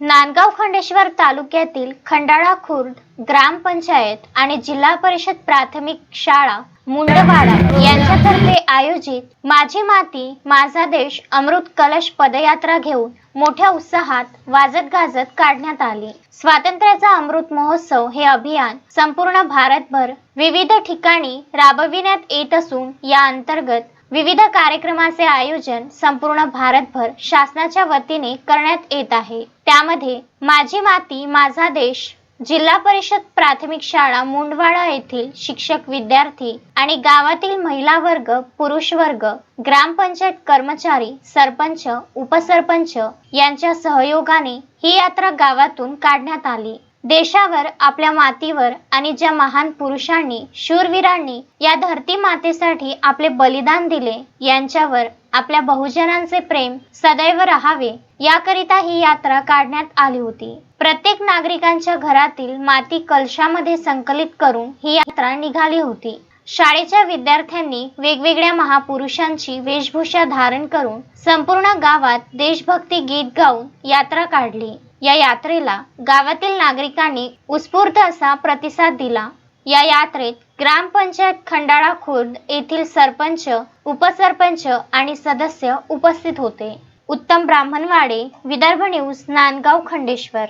नांदगाव खंडेश्वर तालुक्यातील खंडाळा खुर्द ग्रामपंचायत आणि जिल्हा परिषद प्राथमिक शाळा मुंडवाडा यांच्यातर्फे आयोजित माझी माती माझा देश अमृत कलश पदयात्रा घेऊन मोठ्या उत्साहात वाजत गाजत काढण्यात आली. स्वातंत्र्याचा अमृत महोत्सव हे अभियान संपूर्ण भारतभर विविध ठिकाणी राबविण्यात येत असून या अंतर्गत विविध कार्यक्रमाचे आयोजन संपूर्ण भारतभर शासनाच्या वतीने करण्यात येत आहे. त्यामध्ये माझी माती माझा देश जिल्हा परिषद प्राथमिक शाळा मुंडवाडा येथील शिक्षक विद्यार्थी आणि गावातील महिला वर्ग पुरुष वर्ग ग्रामपंचायत कर्मचारी सरपंच उपसरपंच यांच्या सहयोगाने ही यात्रा गावातून काढण्यात आली. देशावर आपल्या मातीवर आणि ज्या महान पुरुषांनी शूरवीरांनी या धरती मातेसाठी आपले बलिदान दिले यांच्यावर आपल्या बहुजनांचे प्रेम सदैव राहावे याकरिता ही यात्रा काढण्यात आली होती. प्रत्येक नागरिकांच्या घरातील माती कलशामध्ये संकलित करून ही यात्रा निघाली होती. शाळेच्या विद्यार्थ्यांनी वेगवेगळ्या महापुरुषांची वेशभूषा धारण करून संपूर्ण गावात देशभक्ती गीत गाऊन यात्रा काढली. या यात्रेला गावातील नागरिकांनी उत्स्फूर्त असा प्रतिसाद दिला. या यात्रेत ग्रामपंचायत खंडाळा खुर्द येथील सरपंच उपसरपंच आणि सदस्य उपस्थित होते. उत्तम ब्राह्मणवाडे विदर्भ न्यूज नांदगाव खंडेश्वर.